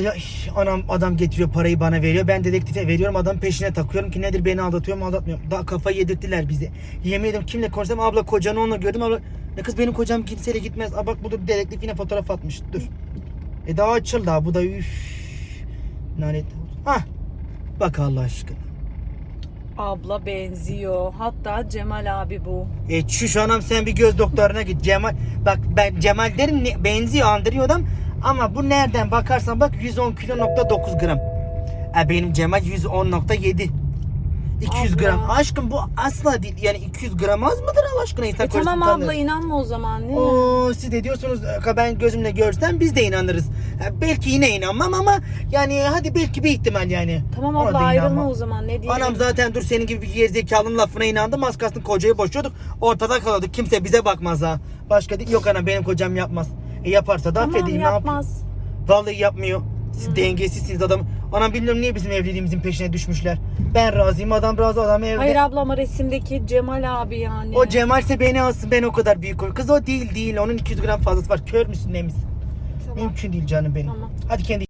Ya, anam adam getiriyor parayı bana veriyor. Ben dedektife veriyorum. Adam peşine takıyorum ki nedir beni aldatıyor mu aldatmıyor mu? Daha kafayı yedirttiler bize. Yemin ederim kimle konuşsam abla kocanı onunla gördüm. Abla ne kız benim kocam kimseyle gitmez. Aa, bak bu da dedektif yine fotoğraf atmış. Dur. E daha açıl daha bu da üf. Lanet. Hah. Bak Allah aşkına. Abla benziyor. Hatta Cemal abi bu. E şu anam sen bir göz doktoruna git. Cemal bak ben Cemal derim ne- benziyor andırıyor adam ama bu nereden bakarsan bak 110 kilo nokta 9 gram. E benim Cemal 110.7. 200 Abla. gram. Aşkım bu asla değil. Yani 200 gram az mıdır Allah aşkına E tamam abla tanır. inanma o zaman ne? Oo, siz de diyorsunuz "Ka ben gözümle görsem biz de inanırız. Ha, belki yine inanmam ama yani hadi belki bir ihtimal yani. Tamam abla ayrılma o zaman ne diyeyim? Anam zaten dur senin gibi bir gerizekalının lafına inandım. Az kalsın kocayı boşuyorduk. Ortada kalıyorduk. Kimse bize bakmaz ha. Başka değil. Yok anam benim kocam yapmaz. E yaparsa da Tamam affedeyim. ne yapayım? yapmaz. Vallahi yapmıyor. Siz dengesizsiniz adam. Anam bilmiyorum niye bizim evliliğimizin peşine düşmüşler. Ben razıyım adam razı adam evde. Hayır abla ama resimdeki Cemal abi yani. O Cemal'se beni alsın ben o kadar büyük koy. Kız o değil değil. Onun 200 gram fazlası var. Kör müsün ne misin? Tamam. Mümkün değil canım benim. Tamam. Hadi kendi